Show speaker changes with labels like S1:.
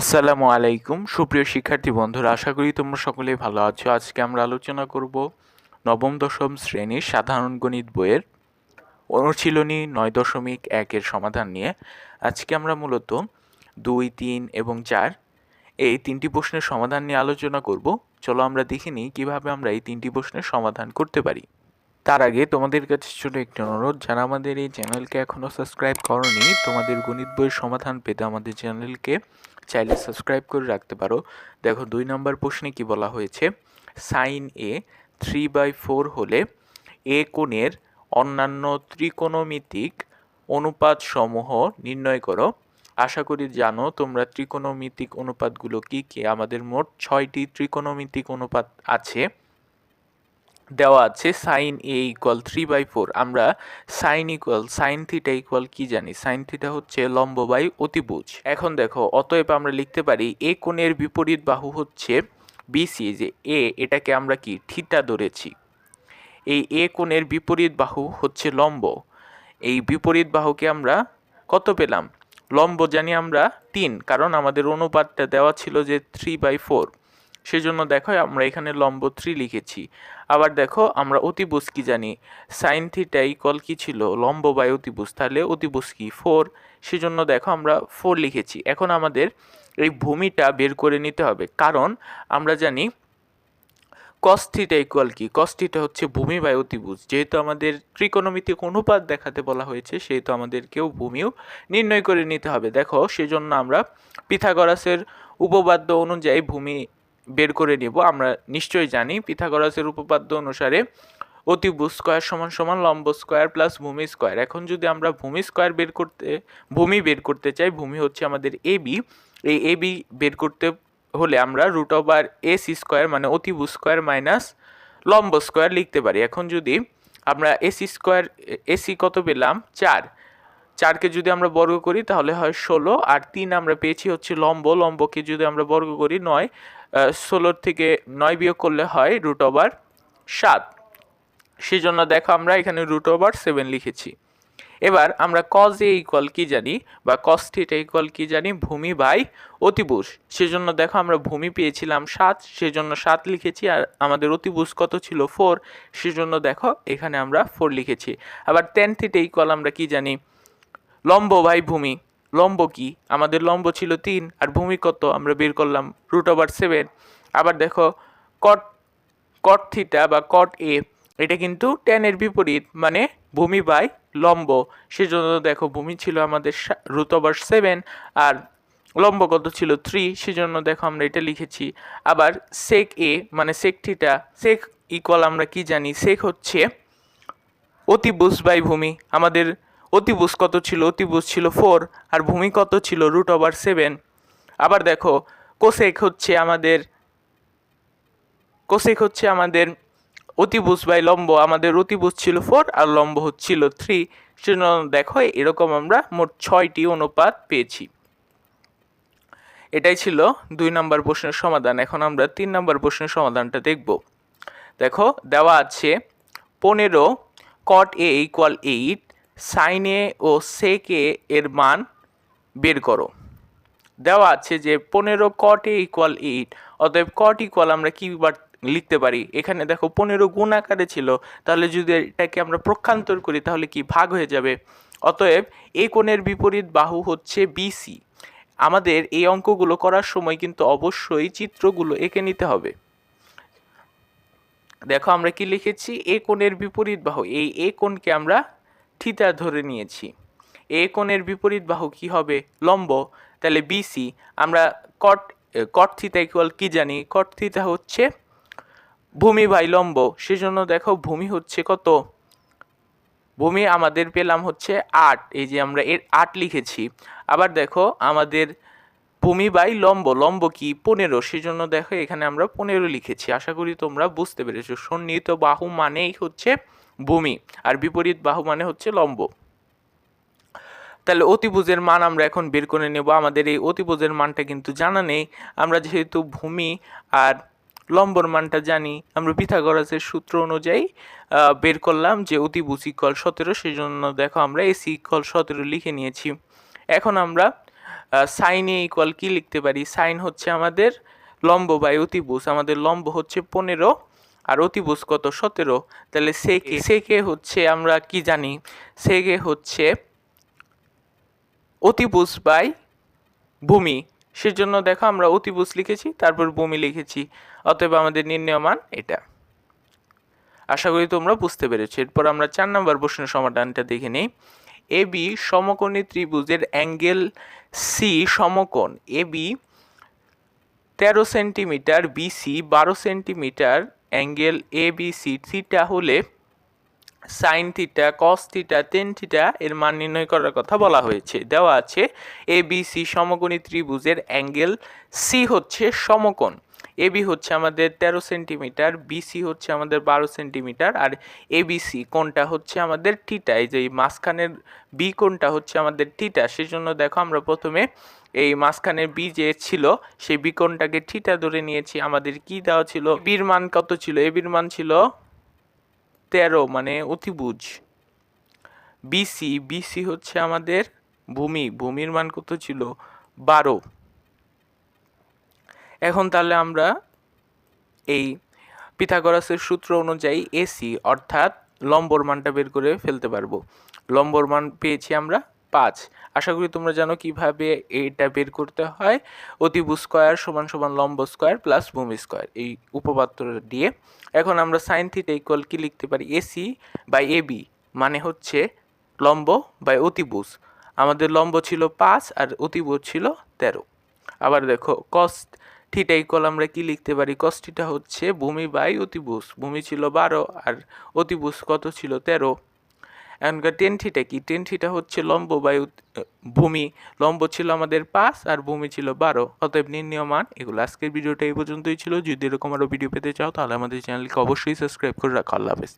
S1: আসসালামু আলাইকুম। সুপ্রিয় শিক্ষার্থী বন্ধুরা, আশা করি তোমরা সকলেই ভালো আছো। আজকে আমরা আলোচনা করব নবম দশম শ্রেণির সাধারণ গণিত বইয়ের অনুশীলনী নয় দশমিক একের সমাধান নিয়ে। আজকে আমরা মূলত দুই, তিন এবং চার এই তিনটি প্রশ্নের সমাধান নিয়ে আলোচনা করব। চলো আমরা দেখে নিই কীভাবে আমরা এই তিনটি প্রশ্নের সমাধান করতে পারি। তার আগে তোমাদের কাছে ছোট একটি অনুরোধ, যারা আমাদের এই চ্যানেলকে এখনও সাবস্ক্রাইব করনি, তোমাদের গণিত বইয়ের সমাধান পেতে আমাদের চ্যানেলকে চাইলে সাবস্ক্রাইব করে রাখতে পারো। দেখো, দুই নম্বর প্রশ্নে কি বলা হয়েছে? Sine A three by four হলে এ কোণের অন্যান্য ত্রিকোণমিতিক অনুপাত সমূহ নির্ণয় করো। আশা করি জানো তোমরা ত্রিকোণমিতিক অনুপাতগুলো কি কি? আমাদের মোট ছয়টি ত্রিকোণমিতিক অনুপাত আছে। দেওয়া আছে sine A equal three by four আমরা sine equal sine theta equal কি জানি? সাইন থিটা হচ্ছে লম্ব বাই অতিভুজ। এখন দেখো, অতএব আমরা লিখতে পারি এ কোণের বিপরীত বাহু হচ্ছে বিসি যে এ এটাকে আমরা কি? থিটা ধরেছি। এই এ কোণের বিপরীত বাহু হচ্ছে লম্ব। এই বিপরীত বাহুকে আমরা কত পেলাম? লম্ব জানি আমরা তিন, কারণ আমাদের অনুপাতটা দেওয়া ছিল যে থ্রি বাই ফোর সেজন্য দেখো আমরা এখানে লম্ব থ্রি লিখেছি। আবার দেখো আমরা অতিভুজ কি জানি? সাইন থিটা ইকল কি ছিল? লম্ব বাই অতিভুজ। তাহলে অতিভুজ কি? ফোর সেজন্য দেখো আমরা ফোর লিখেছি। এখন আমাদের এই ভূমিটা বের করে নিতে হবে। কারণ আমরা জানি কস্থিটা ইকুয়াল কি? কস্থিটা হচ্ছে ভূমি বাই অতিভুজ। যেহেতু আমাদের ত্রিকোণমিতিক অনুপাত দেখাতে বলা হয়েছে, সেহেতু আমাদেরকেও ভূমিও নির্ণয় করে নিতে হবে। দেখো, সেজন্য আমরা পিথাগরাসের উপপাদ্য অনুযায়ী ভূমি বের করে নেব। আমরা নিশ্চয়ই জানি পিথাগরাসের উপপাদ্য অনুসারে অতিভুজ স্কোয়ার সমান সমান লম্ব স্কোয়ার প্লাস ভূমি স্কোয়ার। এখন যদি আমরা ভূমি স্কোয়ার বের করতে, ভূমি বের করতে চাই, ভূমি হচ্ছে আমাদের এ বি। এই এ বি বের করতে হলে আমরা রুট ওভার এস স্কোয়ার মানে অতিভুজ স্কোয়ার মাইনাস লম্ব স্কোয়ার লিখতে পারি। এখন যদি আমরা এসি স্কোয়ার এসি কত পেলাম? চার। চারকে যদি আমরা বর্গ করি, তাহলে হয় ষোলো। আর তিন আমরা পেয়েছি হচ্ছে লম্ব। লম্বকে যদি আমরা বর্গ করি, নয় ষোলোর থেকে নয় বিয়োগ করলে হয় রুট ওভার সাত। সেই জন্য দেখো আমরা এখানে রুট ওভার সেভেন লিখেছি। এবার আমরা কজ এ ইকুয়াল কি জানি বা কস থিটা ইকুয়াল কি জানি? ভূমি বাই অতিভুজ। সেজন্য দেখো আমরা ভূমি পেয়েছিলাম সাত, সেজন্য সাত লিখেছি আর আমাদের অতিভুজ কত ছিল? ফোর সেজন্য দেখো এখানে আমরা ফোর লিখেছি। আবার টেন থিটা ইকুয়াল আমরা কি জানি? লম্ব বাই ভূমি। লম্ব কি? আমাদের লম্ব ছিল তিন, আর ভূমি কত? আমরা বের করলাম রুট ওভার সেভেন আবার দেখো কট কট থিটা বা কট এ এটা কিন্তু টেনের বিপরীত মানে ভূমি বাই লম্ব। সেজন্য দেখো, ভূমি ছিল আমাদের রুট ওভার সেভেন আর লম্ব কত ছিল? থ্রি সেজন্য দেখো আমরা এটা লিখেছি। আবার সেক এ মানে সেক থিটা সেক ইকুয়াল আমরা কি জানি? সেক হচ্ছে অতিভুজ বাই ভূমি। আমাদের অতিভুজ কত ছিল? অতিভুজ ছিল ফোর আর ভূমি কত ছিল? রুট ওভার সেভেন আবার দেখো কোসেক হচ্ছে আমাদের কোসেক হচ্ছে আমাদের অতিভুজ বাই লম্ব। আমাদের অতিভুজ ছিল ফোর আর লম্ব হচ্ছিল থ্রি সেজন্য দেখো, এরকম আমরা মোট ছয়টি অনুপাত পেয়েছি। এটাই ছিল দুই নম্বর প্রশ্নের সমাধান। এখন আমরা তিন নম্বর প্রশ্নের সমাধানটা দেখব। দেখো, দেওয়া আছে পনেরো cot A equal eight sine A O sec A এর মান বের করো। দেওয়া আছে যে পনেরো কট এ ইকুয়াল এইট অতএব কট ইকুয়াল আমরা কী লিখতে পারি? এখানে দেখো পনেরো গুণ আকারে ছিল, তাহলে যদি এটাকে আমরা প্রক্ষান্তর করি তাহলে কি ভাগ হয়ে যাবে? অতএব এই কোণের বিপরীত বাহু হচ্ছে বিসি আমাদের এই অঙ্কগুলো করার সময় কিন্তু অবশ্যই চিত্রগুলো এঁকে নিতে হবে। দেখো আমরা কি লিখেছি? এ কোণের বিপরীত বাহু, এই এ কোণকে আমরা থিতা ধরে নিয়েছি। এ কোণের বিপরীত বাহু কি হবে? লম্ব। তাহলে বিসি আমরা কট কট থিতা ইকুয়াল কি জানি? কট থিতা হচ্ছে ভূমি বাই লম্ব। সেজন্য দেখো ভূমি হচ্ছে কত? ভূমি আমাদের পেলাম হচ্ছে আট। এই যে আমরা এর আট লিখেছি। আবার দেখো আমাদের ভূমি বাই লম্ব। লম্ব কি? পনেরো। সেজন্য দেখো এখানে আমরা পনেরো লিখেছি। আশা করি তোমরা বুঝতে পেরেছ। সন্নিহিত বাহু মানেই হচ্ছে ভূমি, আর বিপরীত বাহু মানে হচ্ছে লম্ব। তাহলে অতিভুজের মান আমরা এখন বের করে নেব। আমাদের এই অতিভুজের মানটা কিন্তু জানা নেই। আমরা যেহেতু ভূমি আর লম্বর মানটা জানি, আমরা পিথাগরাসের সূত্র অনুযায়ী বের করলাম যে অতিভুজ ইকল সতেরো সেই জন্য দেখো আমরা এসি ইকল সতেরো লিখে নিয়েছি। এখন আমরা সাইন এ ইকুয়াল কি লিখতে পারি? সাইন হচ্ছে আমাদের লম্ব বাই অতিভুজ। আমাদের লম্ব হচ্ছে পনেরো আর অতিভুজ কত সতেরো? তাহলে সেকে সেকে হচ্ছে আমরা কি জানি? সেকে হচ্ছে অতিভুজ বাই ভূমি। সেজন্য দেখো আমরা অতিভুজ লিখেছি তারপর ভূমি লিখেছি। অতএব আমাদের নির্ণয় মান এটা। আশা করি তোমরা বুঝতে পেরেছ। এরপর আমরা চার নম্বর প্রশ্নের সমাধানটা দেখে নিই। এ বি সমকোণী ত্রিভুজের অ্যাঙ্গেল সি সমকোণ। এ বি তেরো সেন্টিমিটার বিসি বারো centimetre angle A B C theta হলে sine theta cos theta tan theta এর মান নির্ণয় করার কথা বলা হয়েছে। দেওয়া আছে এ বি সি সমকোণী ত্রিভুজের অ্যাঙ্গেল সি হচ্ছে সমকোণ। এ বি হচ্ছে আমাদের তেরো সেন্টিমিটার বিসি হচ্ছে আমাদের বারো সেন্টিমিটার আর এবিসি কোনটা হচ্ছে আমাদের টিটা এই যে মাঝখানের বি কোনটা হচ্ছে আমাদের টিটা সেজন্য দেখো আমরা প্রথমে এই মাঝখানের বি যে ছিল, সেই বিকোণটাকে ঠিটা ধরে নিয়েছি। আমাদের কি দেওয়া ছিল? বির মান কত ছিল? এ বির মান ছিল তেরো মানে অতিভুজ। বিসি বিসি হচ্ছে আমাদের ভূমি। ভূমির মান কত ছিল? বারো। এখন তাহলে আমরা এই পিথাগোরাসের সূত্র অনুযায়ী এসি, অর্থাৎ লম্বর মানটা বের করে ফেলতে পারব। লম্বর মান পেয়েছি আমরা পাঁচ। আশা করি তোমরা জানো কীভাবে এটা বের করতে হয়। অতিভুজ স্কোয়ার সমান সমান লম্ব স্কোয়ার প্লাস ভূমি স্কোয়ার এই উপপাদ্য দিয়ে। এখন আমরা সাইন থিটা ইকুয়াল কি লিখতে পারি? এসি বাই এবি মানে হচ্ছে লম্ব বাই অতিভুজ। আমাদের লম্ব ছিল পাঁচ আর অতিভুজ ছিল তেরো। আবার দেখো কস্ট থিটা ইকুয়াল আমরা কি লিখতে পারি? কস থিটা হচ্ছে ভূমি বাই অতিভুজ। ভূমি ছিল বারো আর অতিভুজ কত ছিল? তেরো। এখনকার টেন থিটা কি? টেন থিটা হচ্ছে লম্ব বায়ু ভূমি। লম্ব ছিল আমাদের পাঁচ আর ভূমি ছিল বারো। অতএব নির্ণয় মান এগুলো আজকের ভিডিওটা এই পর্যন্তই ছিল। যদি এরকম আরও ভিডিও পেতে চাও, তাহলে আমাদের চ্যানেলকে অবশ্যই সাবস্ক্রাইব করে রাখো। আল্লাহ হাফেজ।